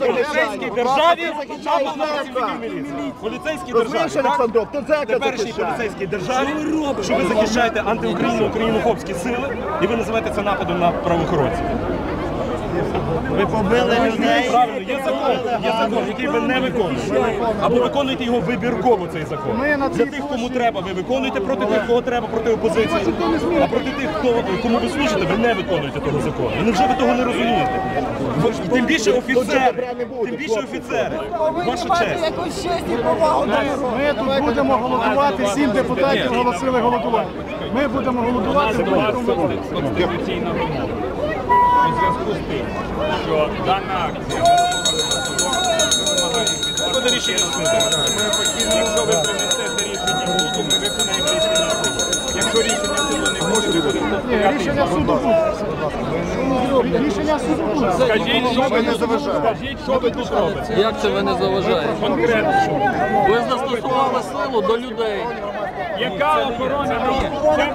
поліцейській державі або працівників міліції. Поліцейській державі. так? Це Теперішній поліцейській державі, що ви захищаєте антиукраїну, українофобські сили, і ви називаєте це нападом на правоохоронців. Ви побили людей. Правильно, є закон, є закон, який ви не виконуєте. Або виконуєте його вибірково, цей закон. Для тих, кому треба, ви виконуєте проти тих, кого треба, проти опозиції. А проти тих, хто, кому ви служите, ви не виконуєте того закону. І невже ви того не розумієте? Тим більше офіцери, тим більше офіцери. Ваша честь. Ми тут будемо голодувати, сім депутатів голосили голодувати. Ми будемо голодувати вимога. У зв'язку з тим, що дана акція Буде рішення суду. Якщо ви принесете рішення суду, ми виконаємо рішення суду. Якщо рішення суду не буде, ми будемо повторяти рішення суду. Рішення суду буде. Скажіть, що ви тут Скажіть, що ви тут робите? Як це ви не заважаєте? Конкретно, що ви? Ви застосували силу до людей. Яка охорона?